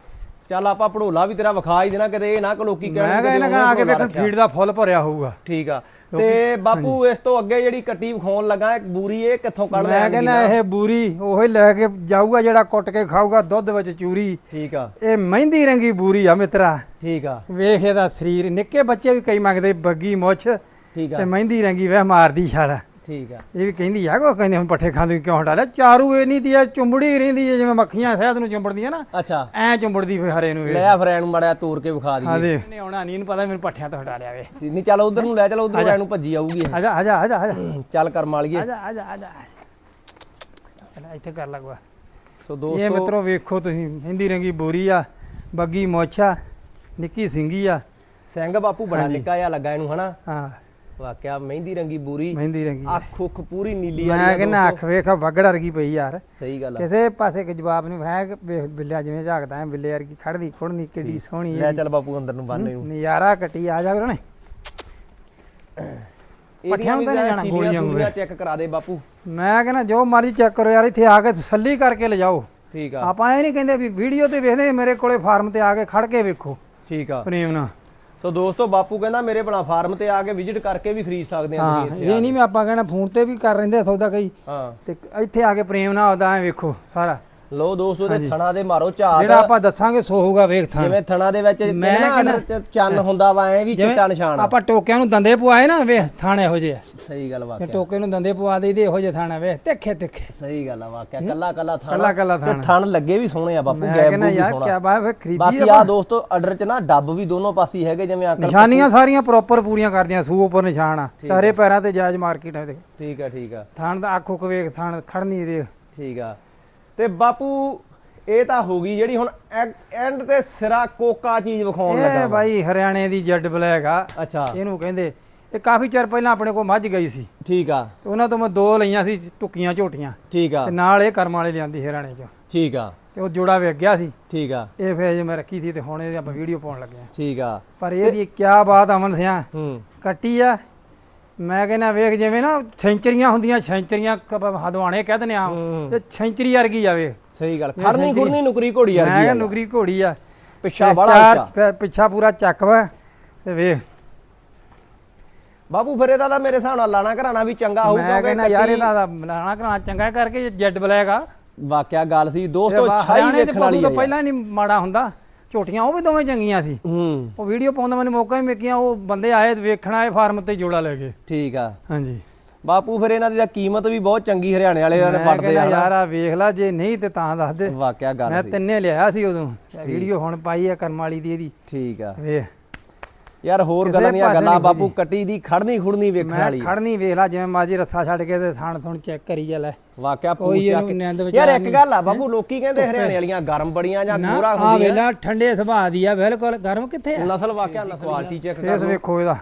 ਚੱਲ ਆਪਾਂ ਭੜੋਲਾ ਵੀ ਤੇਰਾ ਵਿਖਾ ਹੀ ਦੇਣਾ ਕਿਤੇ ਇਹ ਨਾ ਕਿ ਲੋਕੀ ਮੈਂ ਕਹਿਣ ਕਿਹਾ ਇਹਨਾਂ ਕਹਾਂ ਆ ਕੇ ਵੇਖਣ ਫੀਡ ਦਾ ਫੁੱਲ ਭਰਿਆ ਹੋਊਗਾ। ਠੀਕ ਆ। ਤੇ ਬਾਪੂ ਇਸ ਤੋਂ ਅੱਗੇ ਜਿਹੜੀ ਕੱਟੀ ਵਿਖਾਉਣ ਲੱਗਾ ਇੱਕ ਬੂਰੀ ਇਹ ਕਿੱਥੋਂ ਕੱਢ ਮੈਂ ਕਹਿੰਦਾ ਇਹ ਬੂਰੀ ਉਹੀ ਲੈ ਕੇ ਜਾਊਗਾ ਜਿਹੜਾ ਕੁੱਟ ਕੇ ਖਾਊਗਾ ਦੁੱਧ ਵਿੱਚ ਚੂਰੀ। ਠੀਕ ਆ। ਇਹ ਮਹਿੰਦੀ ਰੰਗੀ ਬੂਰੀ ਆ ਮਿੱਤਰਾ। ਠੀਕ ਆ। ਵੇਖ ਇਹਦਾ ਸਰੀਰ ਨਿੱਕੇ ਬੱਚੇ ਵੀ ਕਈ ਮੰਗਦੇ ਬੱਗੀ ਮੁੱਛ ਠੀਕ ਤੇ ਆ ਮਹਿੰਦੀ ਰੰਗੀ ਵੇ ਮਾਰਦੀ ਛਾਲਾ। ਠੀਕ ਆ। ਇਹ ਵੀ ਕਹਿੰਦੀ ਆ ਕੋ ਕਹਿੰਦੇ ਹੁਣ ਪੱਠੇ ਖਾਂਦੇ ਕਿਉਂ ਹਟਾ ਚਾਰੂ ਇਹ ਨਹੀਂ ਦੀ ਆ ਚੁੰਬੜੀ ਰਹਿੰਦੀ ਹੈ ਜਿਵੇਂ ਮੱਖੀਆਂ ਸ਼ਹਿਦ ਨੂੰ ਚੁੰਬੜਦੀਆਂ ਨਾ। ਅੱਛਾ। ਐ ਚੁੰਬੜਦੀ ਫੇ ਹਰੇ ਨੂੰ ਲੈ ਆ ਫਿਰ ਇਹਨੂੰ ਮੜਿਆ ਤੋੜ ਕੇ ਵਿਖਾ ਦਈਏ। ਦੇ। ਇਹਨੇ ਆਉਣਾ ਨਹੀਂ ਇਹਨੂੰ ਪਤਾ ਮੈਨੂੰ ਪੱਠਿਆਂ ਤੋਂ ਹਟਾ ਲਿਆ ਵੇ। ਨਹੀਂ ਚੱਲ ਉਧਰ ਨੂੰ ਲੈ ਚੱਲ ਉਧਰ ਇਹਨੂੰ ਭੱਜੀ ਆਊਗੀ ਇਹ। ਆ ਜਾ ਆ ਜਾ ਆ ਜਾ ਆ ਜਾ। ਚੱਲ ਕਰ ਮਾਲੀਏ ਆ ਜਾ ਆ ਜਾ ਆ ਜਾ ਚਲ ਇੱਥੇ ਕਰ ਲਗਵਾ ਸੋ ਇਹ ਦੋਸਤੋ ਮਿੱਤਰੋ ਵੇਖੋ ਤੁਸੀਂ ਮਹਿੰਦੀ ਰੰਗੀ ਬੋਰੀ ਆ ਬੱਗੀ ਮੋਛਾ ਨਿੱਕੀ ਸਿੰਗੀ ਆ। ਸਿੰਘ ਬਾਪੂ ਬੜਾ। ਨਿੱਕਾ ਜਿਹਾ ਲੱਗਾ ਇਹਨੂੰ ਹਨਾ? ਹਾਂ। ਵਾਕਿਆ ਮਹਿੰਦੀ ਰੰਗੀ ਬੂਰੀ ਮਹਿੰਦੀ ਰੰਗੀ। ਆ। ਅੱਖ ਉੱਖ ਪੂਰੀ ਨੀਲੀ ਆ ਮੈਂ ਕਹਿੰਦਾ ਅੱਖ ਵੇਖ ਵਗੜ ਵਰਗੀ ਪਈ ਯਾਰ। ਸਹੀ ਗੱਲ ਆ। ਕਿਸੇ ਪਾਸੇ ਕੋਈ ਜਵਾਬ ਨਹੀਂ ਹੈ ਕਿ ਵੇਖ ਬਿੱਲਿਆ ਜਿਵੇਂ ਝਾਕਦਾ ਹੈ ਬਿੱਲੇ ਵਰਗੀ ਖੜਦੀ ਖੁੜਨੀ ਕਿੱਡੀ ਸੋਹਣੀ ਲੈ ਹੈ ਚੱਲ ਬਾਪੂ ਅੰਦਰ ਨੂੰ ਬੰਨ ਇਹਨੂੰ। ਨਜ਼ਾਰਾ ਕੱਟੀ ਆ ਜਾ ਪੱਠਿਆਂ ਨੂੰ ਤਾਂ ਨਹੀਂ ਜਾਣਾ, ਗੋਲੀਆਂ ਨੂੰ ਗੋਲੀਆਂ ਚੈੱਕ ਕਰਾ ਦੇ ਬਾਪੂ। ਮੈਂ ਕਹਿੰਦਾ ਜੋ ਮਰਜ਼ੀ ਚੈੱਕ ਕਰੋ ਯਾਰ ਇੱਥੇ ਆ ਕੇ ਤਸੱਲੀ ਕਰਕੇ ਲਿਜਾਓ। ਠੀਕ ਆ। ਆਪਾਂ ਇਹ ਨਹੀਂ ਕਹਿੰਦੇ ਵੀ ਵੀਡੀਓ ਤੇ ਵੇਖਦੇ ਮੇਰੇ ਕੋਲੇ ਫਾਰਮ ਤੇ ਆ ਕੇ ਖੜ ਕੇ ਵੇਖੋ। ਠੀਕ ਆ। ਪ੍ਰੇਮ ਨਾਲ। ਸੋ ਦੋਸਤੋ ਬਾਪੂ ਕਹਿੰਦਾ ਮੇਰੇ ਬਣਾ ਫਾਰਮ ਤੇ ਆ ਕੇ ਵਿਜ਼ਿਟ ਕਰਕੇ ਵੀ ਖਰੀਦ ਸਕਦੇ ਆ ਹਾਂ ਇਹ ਨਹੀਂ ਮੈਂ ਆਪਾਂ ਕਹਿਣਾ ਫੋਨ ਤੇ ਵੀ ਕਰ ਰਹਿੰਦੇ ਆ ਸੌਦਾ ਕਈ। ਹਾਂ। ਤੇ ਇੱਥੇ ਆ ਕੇ ਪ੍ਰੇਮ ਨਾਲ ਆਉਂਦਾ ਐ ਵੇਖੋ ਸਾਰਾ। ਲੋ ਦੋਸਤੋ ਦੇ ਹਾਂਜੀ। ਥਣਾ ਦੇ ਮਾਰੋ ਝਾਤ। ਜਿਹੜਾ ਆਪਾਂ ਦੱਸਾਂਗੇ ਸੋ ਹੋਊਗਾ ਵੇਖ ਥਾਂ ਜਿਵੇਂ ਥਣਾ ਦੇ ਵਿੱਚ ਮੈਂ ਕਹਿੰਦੇ ਚੰਨ ਹੁੰਦਾ ਵਾ ਐ ਵੀ ਚਿੱਟਾ ਨਿਸ਼ਾਨ। ਆਪਾਂ ਟੋਕਿਆਂ ਨੂੰ ਦੰਦੇ ਪਵਾਏ ਨਾ ਵੇਖ ਥਾਣ ਇਹੋ ਜਿਹੇ ਸਹੀ ਗੱਲ ਤੇ ਵਾਕਿਆ ਟੋਕੇ ਨੂੰ ਦੰਦੇ ਪਵਾ ਦੇਈਦੇ ਇਹੋ ਜਿਹੇ ਥਾਣਾ ਵੇਖ ਤਿੱਖੇ ਤਿੱਖੇ। ਸਹੀ ਗੱਲ ਆ ਵਾਕਿਆ ਕੱਲਾ ਕੱਲਾ ਥਾਣਾ ਕੱਲਾ ਕੱਲਾ ਤੇ ਥਾਣਾ। ਥਣ ਲੱਗੇ ਵੀ ਸੋਹਣੇ ਆ ਬਾਪੂ ਗੈਪ ਵੀ ਯਾਰ ਕੀ ਬਾਤ ਹੈ ਖਰੀਦੀ ਬਾਕੀ ਆ ਦੋਸਤੋ ਆਰਡਰ ਚ ਨਾ ਡੱਬ ਵੀ ਦੋਨੋਂ ਪਾਸੇ ਹੈਗੇ ਜਿਵੇਂ ਅੰਕਲ ਨਿਸ਼ਾਨੀਆਂ ਸਾਰੀਆਂ ਪ੍ਰੋਪਰ ਪੂਰੀਆਂ ਕਰਦੀਆਂ ਸੂ ਉੱਪਰ ਨਿਸ਼ਾਨ ਆ। ਚਾਰੇ ਪੈਰਾਂ ਤੇ ਜਾਇਜ਼ ਮਾਰਕੀਟ ਹੈ ਦੇਖ ਠੀਕ ਆ ਠੀਕ ਆ। ਥਾਣ ਦਾ ਅੱਖ ਉੱਖ ਵੇਖ ਥਾਣ ਖੜਨੀ ਦੇਖ ਠੀਕ ਆ। ਤੇ ਬਾਪੂ ਇਹ ਤਾਂ ਹੋ ਗਈ ਜਿਹੜੀ ਹੁਣ ਐਂਡ ਤੇ ਸਿਰਾ ਕੋਕਾ ਚੀਜ਼ ਵਿਖਾਉਣ ਲੱਗਾ ਇਹ। ਬਾਈ ਹਰਿਆਣੇ ਦੀ ਜੱਡ ਬਲੈਕ ਆ। ਅੱਛਾ। ਇਹਨੂੰ ਕਹਿੰਦੇ ਇਹ ਕਾਫੀ ਚਿਰ ਪਹਿਲਾਂ ਆਪਣੇ ਕੋਲ ਮੱਝ ਗਈ ਸੀ। ਠੀਕ ਆ। ਤੇ ਉਹਨਾਂ ਤੋਂ ਮੈਂ ਦੋ ਲਈਆਂ ਸੀ ਟੁੱਕੀਆਂ ਝੋਟੀਆਂ। ਠੀਕ ਆ। ਤੇ ਨਾਲ ਇਹ ਕਰਮ ਵਾਲੇ ਲਿਆਂਦੀ ਹਰਿਆਣੇ ਚ। ਠੀਕ ਆ। ਤੇ ਉਹ ਜੋੜਾ ਵੇਖ ਗਿਆ ਸੀ। ਠੀਕ ਆ। ਇਹ ਫੇਰ ਜੇ ਮੈਂ ਰੱਖੀ ਸੀ ਤੇ ਹੁਣ ਇਹ ਆਪਾਂ ਵੀਡੀਓ ਪਾਉਣ ਲੱਗੇ ਆ। ਠੀਕ ਆ। ਪਰ ਇਹਦੀ ਕੀ ਬਾਤ ਅਮਨ ਸਿਆ। ਹੂੰ। ਕੱਟੀ ਆ। ਮੈਂ ਕਹਿੰਦਾ ਵੇਖ ਜਿਵੇਂ ਨਾ ਸੈਂਚਰੀਆਂ ਹੁੰਦੀਆਂ ਸੈਂਚਰੀਆਂ ਹਦਵਾਣੇ ਕਹਿ ਦਿੰਦੇ ਆ। ਇਹ ਸੈਂਚਰੀ ਵਰਗੀ ਵੇਖ। ਸਹੀ ਗੱਲ। ਖੜਨੀ ਖੁਰਨੀ ਨੁਕਰੀ ਘੋੜੀ ਮੈਂ ਆ। ਕਹਿੰਦਾ ਨੁਗਰੀ ਘੋੜੀ ਆ। ਪਿੱਛਾ ਤੇ ਪ- ਪਿੱਛਾ ਪੂਰਾ ਚੱਕ ਵਾ। ਤੇ ਵੇਖ। ਬਾਪੂ ਫਿਰ ਇਹਦਾ ਤਾਂ ਮੇਰੇ ਹਿਸਾਬ ਨਾਲ ਲਾਣਾ ਘਰਾਣਾ ਵੀ ਚੰਗਾ ਹੋਊ ਮੈਂ ਕਹਿੰਦਾ ਯਾਰ ਇਹਦਾ ਤਾਂ ਲਾਣਾ ਕਰਾਣਾ ਚੰਗਾ ਕਰਕੇ ਜੈਡ ਬਲੈਕ ਆ। ਵਾਕਿਆ ਗੱਲ ਸੀ ਦੋਸਤੋ ਛਾਈ ਹਰਿਆਣੇ ਦੇ ਵੇਖਣ ਵਾਲੀ ਪਸ਼ੂ ਆ ਤੋਂ ਪਹਿਲਾਂ ਨਹੀਂ ਮਾੜਾ ਹੁੰਦਾ। ਝੋਟੀਆਂ ਉਹ ਵੀ ਦੋਵੇਂ ਚੰਗੀਆਂ ਸੀ। ਹੂੰ। ਉਹ ਵੀਡੀਓ ਪਾਉਂਦਾ ਮੈਨੂੰ ਮੌਕਾ ਹੀ ਮਿਕਿਆ ਉਹ ਬੰਦੇ ਆਏ ਵੇਖਣ ਆਏ ਫਾਰਮ ਤੇ ਜੋੜਾ ਲੈ ਕੇ। ਠੀਕ ਆ। ਹਾਂਜੀ। ਬਾਪੂ ਫਿਰ ਇਹਨਾਂ ਦੀ ਤਾਂ ਕੀਮਤ ਵੀ ਬਹੁਤ ਚੰਗੀ ਹਰਿਆਣੇ ਵਾਲੇ ਨੇ ਮੈਂ ਕਹਿੰਦਾ ਆ ਯਾਰ ਆ ਵੇਖ ਲੈ ਜੇ ਨਹੀਂ ਤੇ ਤਾਂ ਦੱਸ ਦੇ। ਵਾਕਿਆ ਗੱਲ ਮੈਂ ਸੀ। ਤਿੰਨੇ ਲਿਆ ਸੀ ਉਦੋਂ। ਵੀਡੀਓ ਹੁਣ ਪਾਈ ਆ ਕਰਮ ਵਾਲੀ ਦੀ ਇਹਦੀ। ਠੀਕ ਆ। ਵੇਖ। ਯਾਰ ਹੋਰ ਕਿਸੇ ਗੱਲਾਂ ਦੀਆਂ ਗੱਲਾਂ ਬਾਪੂ। ਕੱਟੀ ਦੀ ਖੜਨੀ ਖੁੜਨੀ ਵੇਖਣ ਮੈਂ ਵਾਲੀ। ਖੜਨੀ ਵੇਖ ਲਾ ਜਿਵੇਂ ਮਾਜੀ ਰੱਸਾ ਛੱਡ ਕੇ ਤੇ ਥਾਣ ਥੁਣ ਚੈੱਕ ਕਰੀ ਜਾ ਲੈ। ਵਾਕਿਆ ਕੋਈ ਪੂਛ ਚੱਕ ਇਹਨੂੰ ਨਿੰਦ ਯਾਰ ਇੱਕ। ਗੱਲ ਆ ਬਾਪੂ ਲੋਕੀ ਕਹਿੰਦੇ ਹਰਿਆਣੇ ਵਾਲੀਆਂ ਗਰਮ ਬੜੀਆਂ ਜਾਂ ਗੋਰਾ ਆ ਹੁੰਦੀਆਂ। ਵੇਲਾ ਠੰਡੇ ਸੁਭਾਅ ਦੀ ਆ ਬਿਲਕੁਲ। ਗਰਮ ਕਿੱਥੇ ਆ? ਨਸਲ ਵਾਕਿਆ ਕੁਆਲਿਟੀ ਚੈੱਕ ਫੇਸ ਕਰੋ। ਵੇਖੋ ਇਹਦਾ।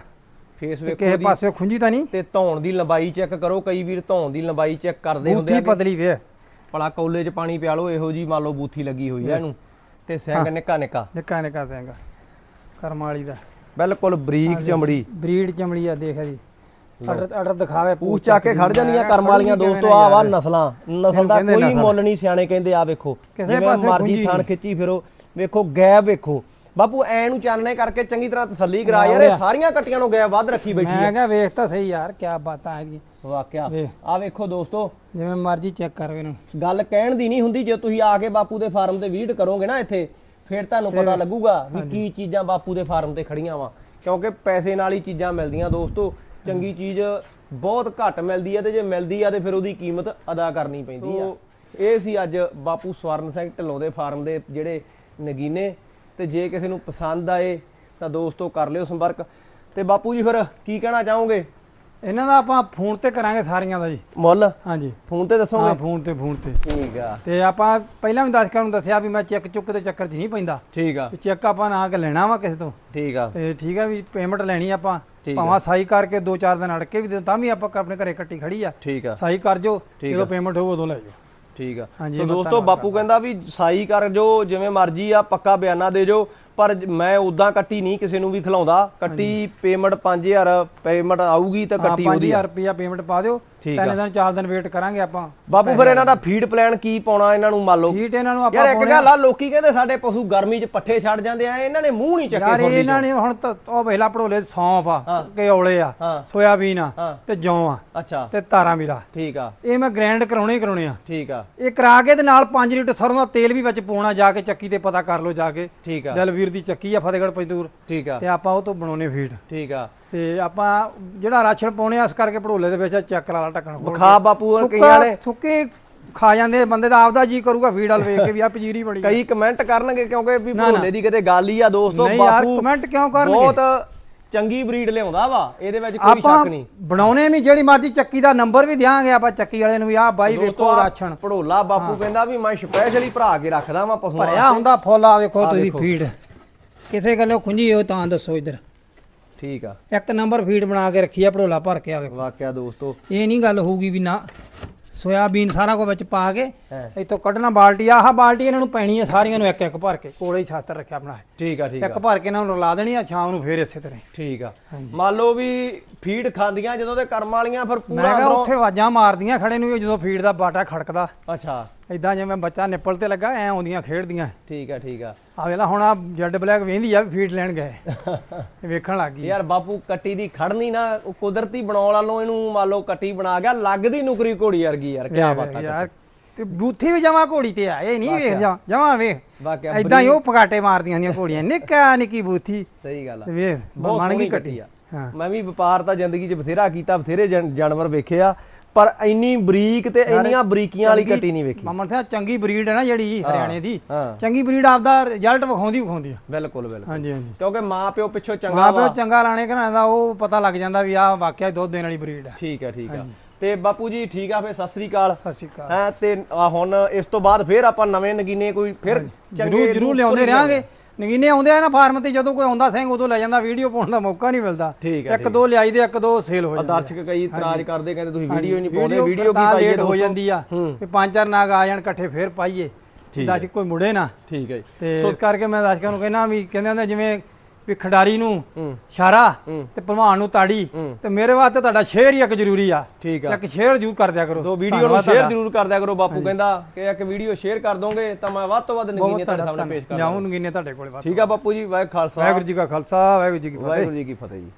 ਫੇਸ ਕਿਸੇ ਵੇਖੋ ਦੀ ਪਾਸੇ ਖੁੰਜੀ ਤਾਂ ਨਹੀਂ? ਤੇ ਧੌਣ ਦੀ ਲੰਬਾਈ ਚੈੱਕ ਕਰੋ ਕਈ ਵੀਰ ਧੌਣ ਦੀ ਲੰਬਾਈ ਚੈੱਕ ਕਰਦੇ ਹੁੰਦੇ ਬੂਥੀ ਆ ਪਤਲੀ ਵੇ। ਭਲਾ ਕੌਲੇ 'ਚ ਪਾਣੀ ਪਿਆ ਲਓ ਇਹੋ ਜੀ ਮੰਨ ਲਓ ਬੂਥੀ ਲੱਗੀ ਹੋਈ ਆ ਇਹਨੂੰ। ਤੇ ਸਿੰਘ ਨਿੱਕਾ ਨਿੱਕਾ। ਨਿੱਕਾ ਨਿੱਕਾ ਸਿੰਗਾ ਕਰਮ ਵਾਲੀ ਦਾ। ਬਿਲਕੁਲ ਬਰੀਕ ਚਮੜੀ। ਬਰੀਡ ਚਮੜੀ ਆ ਦੇਖ ਇਹਦੀ। ਅਡਰ ਅਡਰ ਦਿਖਾਵੇ ਪੂਛ ਚੱਕ ਕੇ ਖੜ ਜਾਂਦੀਆਂ ਕਰਮ ਵਾਲੀਆਂ ਦੋਸਤੋ ਆ ਵਾ ਨਸਲਾਂ। ਨਸਲ ਦਾ ਕੋਈ। ਮੁੱਲ ਨਹੀਂ ਸਿਆਣੇ ਕਹਿੰਦੇ ਆ ਵੇਖੋ। ਕਿਸੇ ਜਿਵੇਂ ਪਾਸੇ ਮਰਜ਼ੀ ਥਣ। ਖਿੱਚੀ ਫਿਰੋ। ਵੇਖੋ ਗੈਪ ਵੇਖੋ। ਬਾਪੂ ਐ ਨੂੰ ਚਾਨਣੇ ਕਰਕੇ ਚੰਗੀ ਤਰ੍ਹਾਂ ਤਸੱਲੀ ਕਰਾ ਯਾਰ ਇਹ ਸਾਰੀਆਂ ਕੱਟੀਆਂ ਨੂੰ ਗੈਪ ਵੱਧ ਰੱਖੀ ਬੈਠੀ ਮੈਂ ਕਿਹਾ ਵੇਖ ਤਾਂ ਸਹੀ ਯਾਰ ਕੀ ਬਾਤਾਂ ਹੈਗੀਆਂ। ਵਾਕਿਆ। ਆ ਵੇਖੋ ਦੋਸਤੋ। ਜਿਵੇਂ ਮਰਜ਼ੀ ਚੈੱਕ ਕਰੋ ਇਹਨੂੰ। ਗੱਲ ਕਹਿਣ ਦੀ ਨਹੀਂ ਹੁੰਦੀ ਜੇ ਤੁਸੀਂ ਆ ਕੇ ਬਾਪੂ ਦੇ ਫਾਰਮ ਤੇ ਵਿਜ਼ਿਟ ਕਰੋਗੇ ਨਾ ਇੱਥੇ ਫਿਰ ਤੁਹਾਨੂੰ ਪਤਾ ਲੱਗੂਗਾ ਵੀ ਕੀ ਚੀਜ਼ਾਂ ਬਾਪੂ ਦੇ ਫਾਰਮ ਤੇ ਖੜੀਆਂ ਵਾ। ਕਿਉਂਕਿ ਪੈਸੇ ਨਾਲ ਹੀ ਚੀਜ਼ਾਂ ਮਿਲਦੀਆਂ ਦੋਸਤੋ। ਚੰਗੀ ਚੀਜ਼ ਬਹੁਤ ਘੱਟ ਮਿਲਦੀ ਆ ਤੇ ਜੇ ਮਿਲਦੀ ਆ ਤੇ ਫਿਰ ਉਹਦੀ ਕੀਮਤ ਅਦਾ ਕਰਨੀ ਪੈਂਦੀ ਆ। ਇਹ ਸੀ ਅੱਜ ਬਾਪੂ ਸਵਰਨ ਸਿੰਘ ਢਿੱਲੋਂ ਦੇ ਫਾਰਮ ਦੇ ਜਿਹੜੇ ਨਗੀਨੇ। ਤੇ ਜੇ ਕਿਸੇ ਨੂੰ ਪਸੰਦ ਆਏ ਤਾਂ ਦੋਸਤੋ ਕਰ ਲਿਓ ਸੰਪਰਕ। ਤੇ ਬਾਪੂ ਜੀ ਫਿਰ ਕੀ ਕਹਿਣਾ ਚਾਹੋਗੇ? ਇਹਨਾਂ ਦਾ ਆਪਾਂ ਫੋਨ ਤੇ ਕਰਾਂਗੇ ਸਾਰੀਆਂ ਦਾ ਜੀ। ਮੁੱਲ? ਹਾਂਜੀ। ਫੋਨ ਤੇ ਹਾਂ ਦੱਸੋਗੇ ਫੋਨ ਤੇ ਫੋਨ ਤੇ। ਠੀਕ ਆ। ਤੇ ਆਪਾਂ ਪਹਿਲਾਂ ਵੀ ਦਰਸ਼ਕਾਂ ਨੂੰ ਦੱਸਿਆ ਵੀ ਮੈਂ ਚੈੱਕ ਚੁੱਕ ਦੇ ਚੱਕਰ 'ਚ ਨਹੀਂ ਪੈਂਦਾ। ਠੀਕ ਆ। ਵੀ ਚੈੱਕ ਆਪਾਂ ਨਾ ਕੇ ਲੈਣਾ ਵਾ ਕਿਸੇ ਤੋਂ। ਠੀਕ ਆ। ਤੇ ਠੀਕ ਆ ਵੀ ਪੇਮੈਂਟ ਲੈਣੀ ਆਪਾਂ। ਠੀਕ ਆ। ਭਾਵੇਂ ਸਾਈ ਕਰਕੇ 2-4 ਦਿਨ ਅੜ ਕੇ ਵੀ ਦੇ ਤਾਂ ਵੀ ਆਪਾਂ ਆਪਣੇ ਘਰੇ ਕੱਟੀ ਖੜੀ ਆ। ਠੀਕ ਆ। ਸਾਈ ਕਰ ਜੋ ਠੀਕ ਜਦੋਂ ਆ। ਪੇਮੈਂਟ ਹੋਊ ਉਦੋਂ ਲੈ ਜਾਓ ਠੀਕ ਆ। ਹਾਂਜੀ, ਸੋ ਮੈਂ ਦੋਸਤੋ ਧੰਨਵਾਦ ਬਾਪੂ ਕਹਿੰਦਾ ਵੀ ਸਾਈ ਕਰ ਜੋ ਜਿਵੇਂ ਮਰਜ਼ੀ ਆ ਪੱਕਾ ਬਿਆਨਾ ਦੇ ਜੋ। ਪਰ ਮੈਂ ਉਦਾਂ ਕੱਟੀ ਨਹੀਂ ਕਿਸੇ ਨੂੰ ਵੀ ਖਿਲਾਉਂਦਾ। ਕੱਟੀ ਪੇਮੈਂਟ 5000 ਪੇਮੈਂਟ ਆਊਗੀ ਤਾਂ ਕੱਟੀ ਉਹਦੀ 5000 ਆ ਰੁਪਇਆ ਪੇਮੈਂਟ ਪਾ ਦਿਓ। ਠੀਕ ਤਿੰਨ ਆ। ਦਿਨ ਚਾਰ ਦਿਨ ਵੇਟ ਕਰਾਂਗੇ ਆਪਾਂ। ਬਾਪੂ ਫਿਰ ਇਹਨਾਂ ਦਾ ਫੀਡ ਪਲਾਨ ਕੀ ਪਾਉਣਾ ਇਹਨਾਂ ਨੂੰ ਮੰਨ ਲਓ? ਹੀਟ ਇਹਨਾਂ ਨੂੰ ਯਾਰ ਆਪਾਂ ਇੱਕ ਗੱਲ ਆ ਲੋਕੀ ਕਹਿੰਦੇ ਸਾਡੇ ਪਸ਼ੂ ਗਰਮੀ 'ਚ ਪੱਠੇ ਛੱਡ ਜਾਂਦੇ ਆ ਇਹਨਾਂ ਨੇ ਮੂੰਹ ਨਹੀਂ ਚੱਕੇ ਯਾਰ ਇਹਨਾਂ। ਨੇ ਹੁਣ ਤਾਂ ਉਹ ਵੇਲਾ ਭੜੋਲੇ ਸੌਂਫ ਆ ਸੁੱਕੇ ਔਲੇ ਆ ਹਾਂ। ਸੋਇਆਬੀਨ ਆ ਹਾਂ। ਤੇ ਜੌਂ ਆ ਅੱਛਾ। ਤੇ ਤਾਰਾਂ ਮੀਰਾ ਠੀਕ ਆ। ਇਹ ਮੈਂ ਗ੍ਰੈਂਡ ਕਰਾਉਣੇ ਹੀ ਕਰਾਉਣੇ ਆ। ਠੀਕ ਆ। ਇਹ ਕਰਾ ਕੇ ਤੇ ਨਾਲ 5 ਲੀਟਰ ਸਰੋਂ ਦਾ ਤੇਲ ਵੀ ਵਿੱਚ ਪਾਉਣਾ ਜਾ ਕੇ ਚੱਕੀ ਤੇ ਪਤਾ ਕਰ ਲਓ ਜਾ ਕੇ। ਠੀਕ ਆ। ਦਲਵੀਰ ਦੀ ਚੱਕੀ ਆ ਫਤਿਹਗੜ੍ਹ ਪਜਦੂਰ। ਠੀਕ ਆ। ਤੇ ਆਪਾਂ ਉਹ ਤੋਂ ਬਣਾਉਣੇ ਫੀਡ ਠੀਕ ਆ। ਤੇ ਆਪਾਂ ਜਿਹੜਾ ਰਾਸ਼ਨ ਪਾਉਣੇ ਆ ਇਸ ਕਰਕੇ ਭੜੋਲੇ ਦੇ ਵਿੱਚ ਚੈੱਕ ਕਰਾ ਲਾ ਢੱਕਣ ਖੋਲ। ਬਖਾ ਬਾਪੂ ਔਰ ਸੁੱਕਾ- ਕਈਆਂ ਨੇ ਸੁੱਕੇ ਖਾ ਜਾਂਦੇ ਬੰਦੇ ਦਾ ਆਪਦਾ ਜੀ ਕਰੂਗਾ ਫੀਡ ਵਾਲ ਵੇਖ ਕੇ ਵੀ ਆ ਪਜੀਰੀ ਬੜੀ। ਕਈ ਕਮੈਂਟ ਕਰਨਗੇ ਕਿਉਂਕਿ ਵੀ। ਭੋਲੇ ਦੀ ਕਿਤੇ ਗੱਲ ਹੀ ਆ ਦੋਸਤੋ ਨਹੀਂ ਯਾਰ ਬਾਪੂ ਕਮੈਂਟ ਕਿਉਂ ਕਰਨਗੇ ਬਹੁਤ ਚੰਗੀ ਬਰੀਡ ਲਿਆਉਂਦਾ ਵਾ ਇਹਦੇ ਵਿੱਚ ਕੋਈ ਸ਼ੱਕ ਨਹੀਂ ਬਣਾਉਣੇ ਵੀ ਜਿਹੜੀ ਮਰਜ਼ੀ ਚੱਕੀ ਦਾ ਨੰਬਰ ਵੀ ਦਿਆਂਗੇ ਆਪਾਂ ਚੱਕੀ ਵਾਲੇ ਨੂੰ ਵੀ ਆ ਬਾਈ ਵੇਖੋ ਆਹ ਰਾਸ਼ਨ ਭੜੋਲਾ ਬਾਪੂ ਕਹਿੰਦਾ ਵੀ ਮੈਂ ਸਪੈਸ਼ਲੀ ਭਰਾ ਕੇ ਰੱਖਦਾ ਵਾਂ ਪਸ਼ੂਆਂ ਭਰਿਆ ਹੁੰਦਾ ਫੁੱਲ ਆ ਵੇਖੋ ਆਹ ਤੁਸੀਂ। ਫੀਡ ਕਿਸੇ ਗੱਲੋਂ ਖੁੰਝੀ ਹੋ ਤਾਂ ਦੱਸੋ ਇੱਧਰ ਠੀਕ ਆ। ਇੱਕ ਨੰਬਰ ਫੀਡ ਬਣਾ ਕੇ ਰੱਖੀ ਆ ਭੜੋਲਾ ਭਰ ਕੇ ਆ ਵੇਖੋ ਵਾਕਿਆ ਦੋਸਤੋ। ਇਹ ਨਹੀਂ ਗੱਲ ਹੋਊਗੀ ਵੀ ਨਾ ਸੋਇਆਬੀਨ ਸਾਰਾ ਕੁਝ ਵਿੱਚ ਪਾ ਕੇ ਹੈ। ਇੱਥੋਂ ਕੱਢਣਾ ਬਾਲਟੀ ਆਹ ਬਾਲਟੀ ਇਹਨਾਂ ਨੂੰ ਪੈਣੀ ਆ ਸਾਰੀਆਂ ਨੂੰ ਇੱਕ ਇੱਕ ਭਰ ਕੇ ਕੋਲੇ ਹੀ ਛਾਤਰ ਰੱਖਿਆ ਆਪਣਾ ਠੀਕ ਆ ਠੀਕ ਇੱਕ ਆ ਭਰ ਕੇ ਇਹਨਾਂ ਨੂੰ ਰਲਾ ਦੇਣੀ ਆ ਸ਼ਾਮ ਨੂੰ ਫੇਰ ਇਸੇ ਤਰ੍ਹਾਂ ਹੀ। ਠੀਕ ਆ। ਮੰਨ ਲਓ ਵੀ ਫੀਡ ਖਾਂਦੀਆਂ ਜਦੋਂ ਤੇ ਕਰਮ ਵਾਲੀਆਂ ਫਿਰ ਮੈਂ ਪੂਰਾ ਕਿਹਾ ਅੰਦਰੋਂ ਉੱਥੇ ਆਵਾਜ਼ਾਂ ਮਾਰਦੀਆਂ ਖੜੇ ਨੂੰ ਜਦੋਂ ਫੀਡ ਦਾ ਬਾਟਾ ਖੜਕਦਾ। ਅੱਛਾ। ਇਦਾਂ ਜਿਵੇਂ ਬੱਚਾ ਨਿੱਪਲ ਤੇ ਲੱਗਾ ਐ ਆਉਂਦੀਆਂ ਖੇਡਦੀਆਂ। ਠੀਕ ਆ ਠੀਕ ਆ। ਆ ਵੇਲਾ ਹੁਣ ਆ ਜੱਡ ਬਲੈਕ ਵੇਂਦੀ ਆ ਵੀ ਫੀਡ ਲੈਣ ਗਏ। ਇਹ ਵੇਖਣ ਲੱਗ ਗਈ। ਯਾਰ ਬਾਪੂ ਕੱਟੀ ਦੀ ਖੜਨੀ ਨਾ ਉਹ ਕੁਦਰਤੀ ਬਣਾਉਣ ਵਾਲੋਂ ਇਹਨੂੰ ਮੰਨ ਲਓ ਕੱਟੀ ਬਣਾ ਗਿਆ ਲੱਗਦੀ ਨੁਕਰੀ ਘੋੜੀ ਵਰਗੀ ਯਾਰ ਕੀ ਬਾਤ ਆ ਯਾਰ ਤੇ ਬੂਥੀ ਵੀ ਜਮਾ ਘੋੜੀ ਤੇ ਆ ਇਹ ਨਹੀਂ ਵੇਖ ਜਾ ਜਮਾ ਵੇਖ। ਵਾਕਿਆ ਐਦਾਂ ਹੀ ਉਹ ਪਗਾਟੇ ਮਾਰਦੀਆਂ ਦੀਆਂ ਘੋੜੀਆਂ ਨਿੱਕਾ ਨਿੱਕੀ ਬੂਥੀ। ਸਹੀ ਗੱਲ ਆ। ਵੇਖ ਬਹੁਤ ਬਣ ਸੋਹਣੀ ਗਈ ਕੱਟੀ। ਕੱਟੀ ਆ। ਮੈਂ ਵੀ ਵਪਾਰ ਤਾਂ ਜ਼ਿੰਦਗੀ 'ਚ ਬਥੇਰਾ ਕੀਤਾ ਬਥੇਰੇ ਜਨ- ਜਾਨਵਰ ਵੇਖੇ ਆ ਪਰ ਇੰਨੀ ਬਰੀਕ ਤੇ ਇੰਨੀਆਂ ਬਰੀਕੀਆਂ ਵਾਲੀ ਚੰਗੀ- ਕੱਟੀ ਨਹੀਂ ਵੇਖੀ। ਮਾਮਾ ਸਿੰਘ ਚੰਗੀ ਬਰੀਡ ਹੈ ਨਾ ਜਿਹੜੀ ਹਰਿਆਣੇ ਦੀ। ਚੰਗੀ ਬਰੀਡ ਆਪਦਾ ਰਿਜ਼ਲਟ ਵਿਖਾਉਂਦੀ ਵਿਖਾਉਂਦੀ ਆ। ਬਿਲਕੁਲ ਬਿਲਕੁਲ। ਹਾਂਜੀ ਹਾਂਜੀ। ਕਿਉਂਕਿ ਮਾਂ ਪਿਓ ਪਿੱਛੋਂ ਚੰਗਾ ਮਾਂ ਪਿਓ ਚੰਗਾ ਲਾਣੇ ਘਰਾਂ ਦਾ ਉਹ ਪਤਾ ਲੱਗ ਜਾਂਦਾ ਵੀ ਆਹ ਵਾਕਿਆ ਦੁੱਧ ਦੇਣ ਵਾਲੀ ਬਰੀਡ ਆ ਠੀਕ ਆ ਠੀਕ ਆ ਤੇ ਬਾਪੂ ਜੀ ਠੀਕ ਆ ਫੇ ਸਤਿ ਸ੍ਰੀ ਅਕਾਲ। ਸਤਿ ਸ਼੍ਰੀ ਅਕਾਲ। ਹੈ ਤੇ ਹੁਣ ਇਸ ਤੋਂ ਬਾਅਦ ਫੇਰ ਆਪਾਂ ਨਵੇਂ ਨਗੀਨੇ ਕੋਈ ਫਿਰ ਜਰੂਰ ਜਰੂਰ ਲਿਆਉਂਦੇ ਰਹਾਂਗੇ। ਨਗੀਨੇ ਆਉਂਦੇ ਆ ਨਾ ਫਾਰਮ ਤੇ ਜਦੋਂ ਕੋਈ ਆਉਂਦਾ ਸਿੰਘ ਉਦੋਂ ਲੈ ਜਾਂਦਾ ਵੀਡੀਓ ਪਾਉਣ ਦਾ ਮੌਕਾ ਨਹੀਂ ਮਿਲਦਾ। ਠੀਕ ਇੱਕ ਦੋ ਲਿਆਈ ਦੇ ਇੱਕ ਦੋ ਸੇਲ ਹੋ ਜਾਂਦੇ ਦਰਸ਼ਕ ਕਈ ਇਤਰਾਜ਼ ਕਰਦੇ ਕਹਿੰਦੇ ਤੁਸੀਂ ਵੀਡੀਓ ਨਹੀਂ ਪਾਉਂਦੇ ਵੀਡੀਓ ਕੀ ਤਾਂ ਪਾਈਏ ਹੋ? ਜਾਂਦੀ ਆ। ਵੀ ਪੰਜ ਚਾਰ ਨਾਗ ਆ ਜਾਣ ਇਕੱਠੇ ਫੇਰ ਪਾਈਏ। ਦੱਸ ਕੋਈ ਮੁੜੇ ਨਾ। ਠੀਕ ਹੈ ਜੀ। ਤੇ ਇਸ ਕਰਕੇ ਮੈਂ ਦਰਸ਼ਕਾਂ ਨੂੰ ਕਹਿੰਦਾ ਵੀ ਕਹਿੰਦੇ ਹੁੰਦੇ ਜਿਵੇਂ ਵੀ ਖਿਡਾਰੀ ਨੂੰ ਇਸ਼ਾਰਾ ਤੇ ਭਲਵਾਨ ਨੂੰ ਤਾੜੀ। ਤੇ ਮੇਰੇ ਵਾਸਤੇ ਤੁਹਾਡਾ ਸ਼ੇਅਰ ਹੀ ਇੱਕ ਜ਼ਰੂਰੀ ਆ। ਠੀਕ ਆ। ਇੱਕ ਸ਼ੇਅਰ ਜ਼ਰੂਰ ਕਰ ਦਿਆ ਕਰੋ। ਦੋ ਵੀਡੀਓ ਨੂੰ ਸ਼ੇਅਰ। ਜ਼ਰੂਰ ਕਰ ਦਿਆ ਕਰੋ ਬਾਪੂ ਕਹਿੰਦਾ ਕਿ ਇੱਕ ਵੀਡੀਓ ਸ਼ੇਅਰ ਕਰ ਦੋਗੇ ਤਾਂ ਮੈਂ ਵੱਧ ਤੋਂ ਵੱਧ ਨਗੀਨੇ ਤੁਹਾਡੇ ਸਾਹਮਣੇ ਪੇਸ਼ ਕਰ ਲਿਆਉਂ ਨਗੀਨੇ ਤੁਹਾਡੇ ਕੋਲੇ ਠੀਕ ਆ ਬਾਪੂ ਜੀ ਵਾਹਿ ਖਾਲਸਾ ਵਾਹਿਗੁਰੂ ਜੀ ਕਾ ਖਾਲਸਾ ਵਾਹਿਗੁਰੂ ਜੀ ਕੀ ਫਤਿਹ। ਵਾਹਿਗੁਰੂ ਜੀ ਕੀ ਫਤਿਹ ਜੀ।